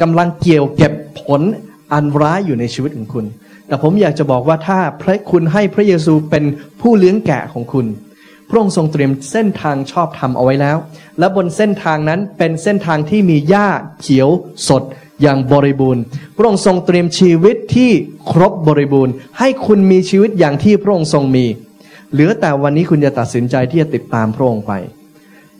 กำลังเกี่ยวเก็บผลอันร้ายอยู่ในชีวิตของคุณ แต่ผมอยากจะบอกว่าถ้าพระคุณให้พระเยซูเป็นผู้เลี้ยงแกะของคุณ พระองค์ทรงเตรียมเส้นทางชอบธรรมเอาไว้แล้ว และบนเส้นทางนั้นเป็นเส้นทางที่มีหญ้าเขียวสดอย่างบริบูรณ์ พระองค์ทรงเตรียมชีวิตที่ครบบริบูรณ์ ให้คุณมีชีวิตอย่างที่พระองค์ทรงมี เหลือแต่วันนี้คุณจะตัดสินใจที่จะติดตามพระองค์ไป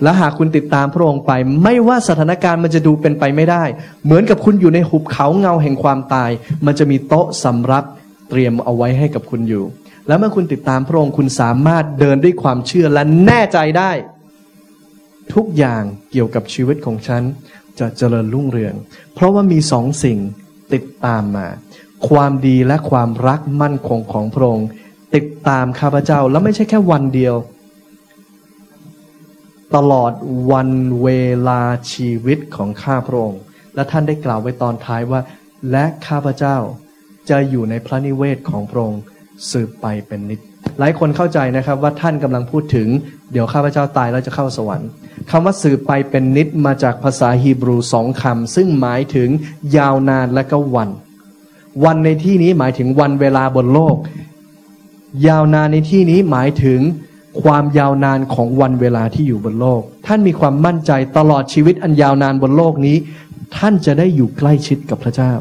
และหากคุณติดตามพระองค์ไป ไม่ว่าสถานการณ์มันจะดูเป็นไปไม่ได้ เหมือนกับคุณอยู่ในหุบเขาเงาแห่งความตาย มันจะมีโต๊ะสำรับเตรียมเอาไว้ให้กับคุณอยู่ แล้วเมื่อคุณติดตามพระองค์คุณสามารถเดินด้วยความเชื่อและแน่ใจได้ ทุกอย่างเกี่ยวกับชีวิตของฉัน จะเจริญรุ่งเรือง เพราะว่ามีสองสิ่งติดตามมา ความดีและความรักมั่นคงของพระองค์ติดตามข้าพเจ้าแล้วไม่ใช่แค่วันเดียว ตลอดวันเวลาชีวิตของข้าพระองค์และท่านได้กล่าวไว้ตอนท้ายว่า และข้าพเจ้าจะอยู่ในพระนิเวศของพระองค์สืบไปเป็นนิจหลายคนเข้าใจนะครับว่าท่านกำลังพูดถึง เดี๋ยวข้าพเจ้าตายแล้วจะเข้าสวรรค์คำว่าสืบไปเป็นนิดมาจากภาษาฮีบรูสองคำซึ่งหมายถึงยาวนานและก็วัน วันในที่นี้หมายถึงวันเวลาบนโลก ยาวนานในที่นี้หมายถึง ความยาวนานของวันเวลาที่อยู่บนโลก ท่านมีความมั่นใจตลอดชีวิตอันยาวนานบนโลกนี้ ท่านจะได้อยู่ใกล้ชิดกับพระเจ้า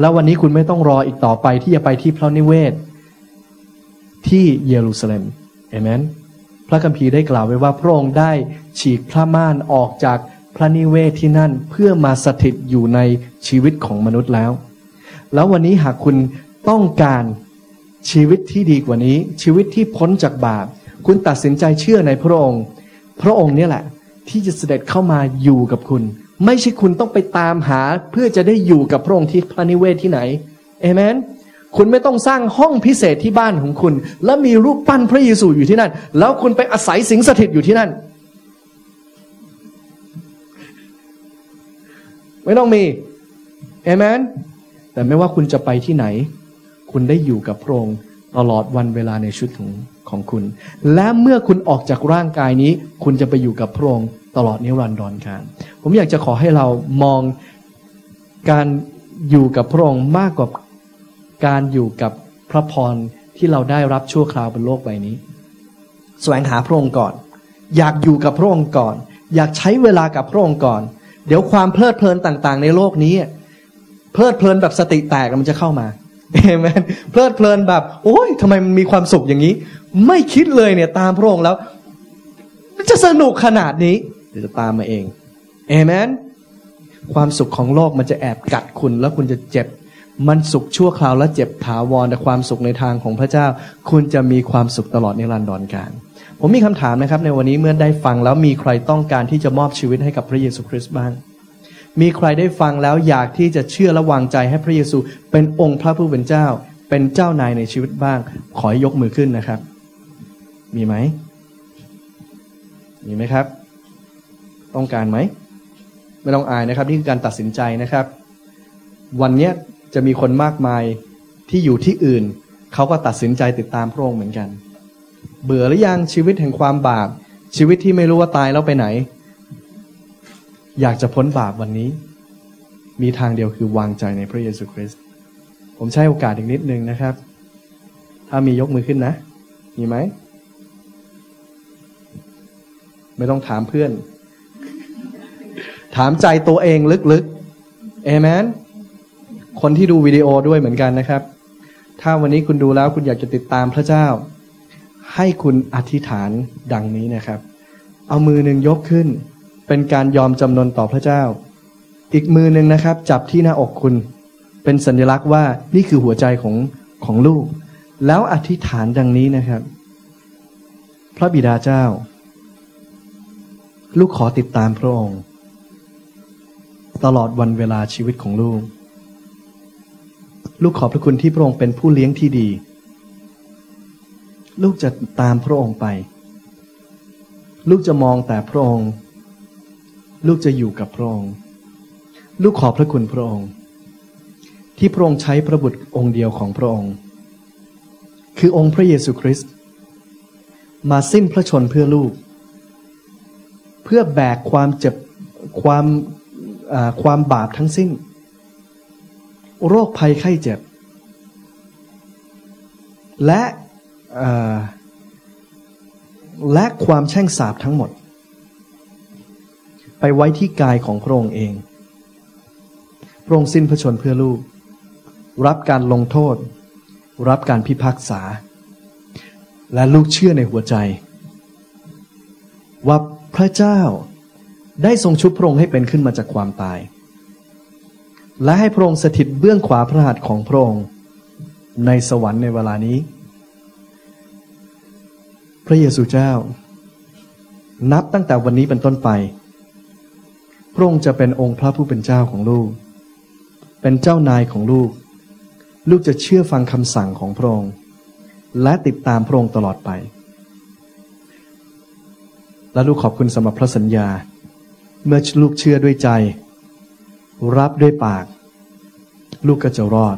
แล้ววันนี้คุณไม่ต้องรออีกต่อไปที่จะไปที่พระนิเวศ ที่เยรูซาเล็มเอเมนพระคัมภีร์ได้กล่าวไว้ว่าพระองค์ได้ฉีกพระม่านออกจากพระนิเวศที่นั่นเพื่อมาสถิตอยู่ในชีวิตของมนุษย์แล้ว แล้ววันนี้หากคุณต้องการชีวิตที่ดีกว่านี้ ชีวิตที่พ้นจากบาป คุณตัดสินใจเชื่อในพระองค์ พระองค์เนี่ยแหละ ที่จะเสด็จเข้ามาอยู่กับคุณ ไม่ใช่คุณต้องไปตามหา เพื่อจะได้อยู่กับพระองค์ที่พระนิเวศที่ไหนเอเมนคุณไม่ต้องสร้างห้องพิเศษที่บ้านของคุณ แล้วมีรูปปั้นพระเยซูอยู่ที่นั่น แล้วคุณไปอาศัยสิงสถิตอยู่ที่นั่น ไม่ต้องมีเอเมนแต่ไม่ว่าคุณจะไปที่ไหน คุณได้อยู่กับพระองค์ ตลอดวันเวลาในชุดของของคุณ และเมื่อคุณออกจากร่างกายนี้ คุณจะไปอยู่กับพระองค์ตลอดนิรันดรการผมอยากจะขอให้เรามองการอยู่กับพระองค์มากกว่าการอยู่กับพระพรที่เราได้รับชั่วคราวบนโลกใบนี้ แสวงหาพระองค์ก่อน อยากอยู่กับพระองค์ก่อน อยากใช้เวลากับพระองค์ก่อน เดี๋ยวความเพลิดเพลินต่างๆ ในโลกนี้ เพลิดเพลินแบบสติแตกมันจะเข้ามา เอเมนเพลิดเพลินแบบ โอ้ยทำไมมันมีความสุขอย่างนี้ ไม่คิดเลยเนี่ย ตามพระองค์แล้ว มันจะสนุกขนาดนี้เดี๋ยวจะตามมาเองเอเมนความสุขของโลกมันจะแอบกัดคุณแล้วคุณจะเจ็บ มันสุขชั่วคราวและเจ็บถาวรแต่ความสุขในทางของพระเจ้า คุณจะมีความสุขตลอดนิรันดรการผมมีคำถามนะครับ ในวันนี้เมื่อได้ฟังแล้วมีใครต้องการที่จะมอบชีวิตให้กับพระเยซูคริสต์บ้าง มีใครได้ฟังแล้วอยากที่จะเชื่อและวางใจให้พระเยซู เป็นองค์พระผู้เป็นเจ้า เป็นเจ้านายในชีวิตบ้าง ขอยกมือขึ้นนะครับ มีไหม มีไหมครับ ต้องการไหม ไม่ต้องอายนะครับ นี่คือการตัดสินใจนะครับ วันนี้จะมีคนมากมายที่อยู่ที่อื่น เขาก็ตัดสินใจติดตามพระองค์เหมือนกัน เบื่อหรือยังชีวิตแห่งความบาปชีวิตที่ไม่รู้ว่าตายแล้วไปไหน อยากจะพ้นบาปวันนี้ มีทางเดียวคือวางใจในพระเยซูคริสต์ผมใช้โอกาสอีกนิดนึงนะครับ ถ้ามียกมือขึ้นนะ มีไหม ไม่ต้องถามเพื่อน ถามใจตัวเองลึกๆเอเมนคนที่ดูวิดีโอด้วยเหมือนกันนะครับ ถ้าวันนี้คุณดูแล้วคุณอยากจะติดตามพระเจ้า ให้คุณอธิษฐานดังนี้นะครับ เอามือหนึ่งยกขึ้น เป็นการยอมจำนนต่อพระเจ้า อีกมือหนึ่งนะครับ จับที่หน้าอกคุณ เป็นสัญลักษณ์ว่านี่คือหัวใจของของลูก แล้วอธิษฐานดังนี้นะครับ พระบิดาเจ้า ลูกขอติดตามพระองค์ ตลอดวันเวลาชีวิตของลูก ลูกขอบพระคุณที่พระองค์เป็นผู้เลี้ยงที่ดี ลูกจะตามพระองค์ไป ลูกจะมองแต่พระองค์ ลูกจะอยู่กับพระองค์ ลูกขอบพระคุณพระองค์ ที่พระองค์ใช้พระบุตรองค์เดียวของพระองค์ คือองค์พระเยซูคริสต์มาสิ้นพระชนเพื่อลูก เพื่อแบกความเจ็บความความบาปทั้งสิ้น โรคภัยไข้เจ็บ และและความแช่งสาบทั้งหมด ไปไว้ที่กายของพระองค์เอง พระองค์สิ้นพระชนเพื่อลูก รับการลงโทษ รับการพิพากษา และลูกเชื่อในหัวใจ ว่าพระเจ้าได้ทรงชุบพระองค์ให้เป็นขึ้นมาจากความตาย และให้พระองค์สถิตเบื้องขวาพระหัตถ์ของพระองค์ในสวรรค์ในเวลานี้ พระเยซูเจ้า นับตั้งแต่วันนี้เป็นต้นไป พระองค์จะเป็นองค์พระผู้เป็นเจ้าของลูก เป็นเจ้านายของลูก ลูกจะเชื่อฟังคำสั่งของพระองค์ และติดตามพระองค์ตลอดไป และลูกขอบคุณสำหรับพระสัญญา เมื่อลูกเชื่อด้วยใจ รับด้วยปาก ลูกก็จะรอด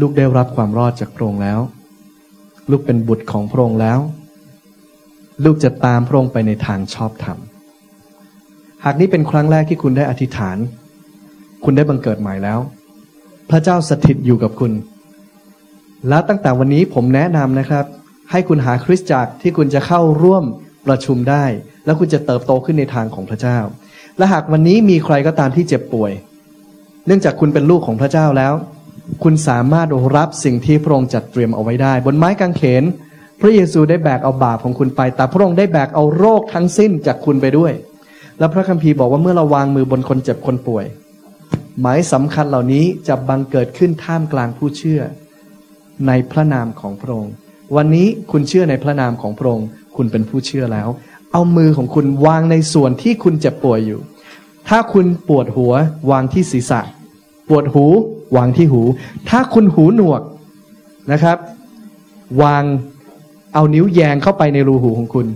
ลูกได้รับความรอดจากพระองค์แล้ว ลูกเป็นบุตรของพระองค์แล้ว ลูกจะตามพระองค์ไปในทางชอบธรรม หากนี้เป็นครั้งแรกที่คุณได้อธิษฐาน คุณได้บังเกิดใหม่แล้ว พระเจ้าสถิตอยู่กับคุณ แล้วตั้งแต่วันนี้ผมแนะนำนะครับ ให้คุณหาคริสตจักรที่คุณจะเข้าร่วมประชุมได้ แล้วคุณจะเติบโตขึ้นในทางของพระเจ้า และหากวันนี้มีใครก็ตามที่เจ็บป่วย เนื่องจากคุณเป็นลูกของพระเจ้าแล้ว คุณสามารถรับสิ่งที่พระองค์จัดเตรียมเอาไว้ได้ บนไม้กางเขนพระเยซูได้แบกเอาบาปของคุณไป แต่พระองค์ได้แบกเอาโรคทั้งสิ้นจากคุณไปด้วย และพระคัมภีร์บอกว่าเมื่อเราวางมือบนคนเจ็บคนป่วย หมายสำคัญเหล่านี้จะบังเกิดขึ้นท่ามกลางผู้เชื่อ ในพระนามของพระองค์วันนี้คุณเชื่อในพระนามของพระองค์คุณเป็นผู้เชื่อแล้ว เอามือของคุณวางในส่วนที่คุณเจ็บป่วยอยู่ ถ้าคุณปวดหัววางที่ศีรษะ ปวดหู วางที่หู ถ้าคุณหูหนวกนะครับ วางเอานิ้วแยงเข้าไปในรูหูของคุณ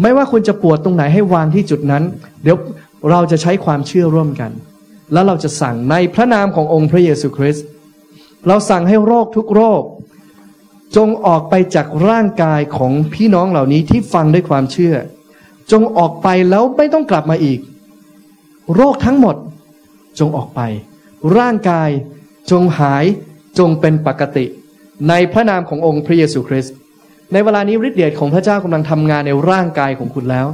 ไม่ว่าคุณจะปวดตรงไหนให้วางที่จุดนั้น เดี๋ยวเราจะใช้ความเชื่อร่วมกัน แล้วเราจะสั่งในพระนามขององค์พระเยซูคริสต์เราสั่งให้โรคทุกโรค จงออกไปจากร่างกายของพี่น้องเหล่านี้ที่ฟังด้วยความเชื่อ จงออกไปแล้วไม่ต้องกลับมาอีก โรคทั้งหมด จงออกไป ร่างกายจงหายจงเป็นปกติ ในพระนามขององค์พระเยซูคริสต์ ในเวลานี้ฤทธิ์เดชของพระเจ้ากำลังทำงานในร่างกายของคุณแล้ว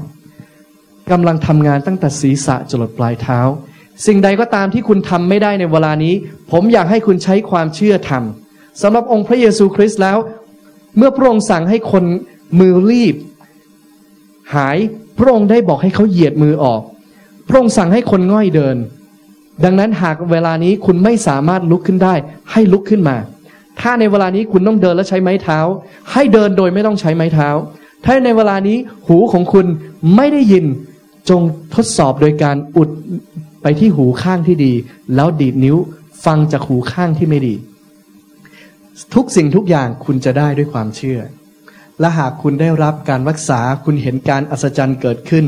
กำลังทำงานตั้งแต่ศีรษะจรดปลายเท้า สิ่งใดก็ตามที่คุณทำไม่ได้ในเวลานี้ ผมอยากให้คุณใช้ความเชื่อทำสำหรับองค์พระเยซูคริสต์แล้ว เมื่อพระองค์สั่งให้คนมือรีบ หายพระองค์ได้บอกให้เขาเหยียดมือออก พระองค์สั่งให้คนง่อยเดิน ดังนั้นหากเวลานี้คุณไม่สามารถลุกขึ้นได้ ให้ลุกขึ้นมา ถ้าในเวลานี้คุณต้องเดินและใช้ไม้เท้า ให้เดินโดยไม่ต้องใช้ไม้เท้า ถ้าในเวลานี้หูของคุณไม่ได้ยินจงทดสอบโดยการอุดไปที่หูข้างที่ดี แล้วดีดนิ้วฟังจากหูข้างที่ไม่ดี ทุกสิ่งทุกอย่างคุณจะได้ด้วยความเชื่อ และหากคุณได้รับการรักษาคุณเห็นการอัศจรรย์เกิดขึ้น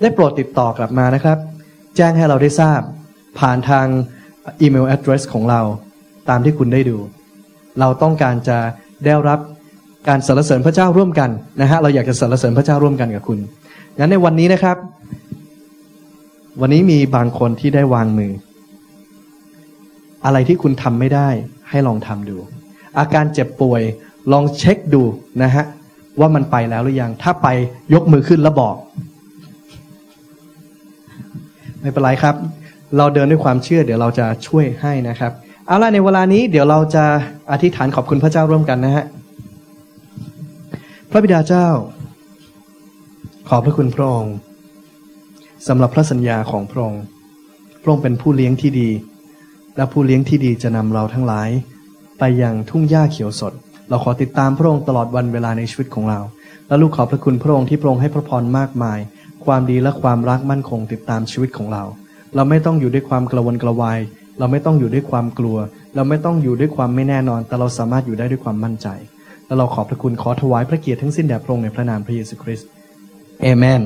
ได้โปรดติดต่อกลับมานะครับ แจ้งให้เราได้ทราบ ผ่านทางอีเมล address ของเราตามที่คุณได้ดู เราต้องการจะได้รับการสรรเสริญพระเจ้าร่วมกันนะฮะเราอยากจะสรรเสริญพระเจ้าร่วมกันกับคุณงั้นในวันนี้นะครับ วันนี้มีบางคนที่ได้วางมือ อะไรที่คุณทำไม่ได้ ให้ลองทำดู อาการเจ็บป่วยลองเช็คดูนะฮะว่ามันไปแล้วหรือยัง ถ้าไปยกมือขึ้นแล้วบอก ไม่เป็นไรครับ เราเดินด้วยความเชื่อ เดี๋ยวเราจะช่วยให้นะครับ เอาล่ะในเวลานี้เดี๋ยวเราจะอธิษฐานขอบคุณพระเจ้าร่วมกันนะฮะ พระบิดาเจ้า ขอบพระคุณพระองค์สำหรับพระสัญญาของพระองค์ พระองค์เป็นผู้เลี้ยงที่ดี และผู้เลี้ยงที่ดีจะนำเราทั้งหลาย ไปยังทุ่งหญ้าเขียวสด เราขอติดตามพระองค์ตลอดวันเวลาในชีวิตของเรา และลูกขอพระคุณพระองค์ที่พระองค์ให้พระพรมากมาย ความดีและความรักมั่นคงติดตามชีวิตของเรา เราไม่ต้องอยู่ด้วยความกระวนกระวาย เราไม่ต้องอยู่ด้วยความกลัว เราไม่ต้องอยู่ด้วยความไม่แน่นอน แต่เราสามารถอยู่ได้ด้วยความมั่นใจ และเราขอบพระคุณขอถวายพระเกียรติทั้งสิ้นแด่พระองค์ในพระนามพระเยซูคริสต์เอเมน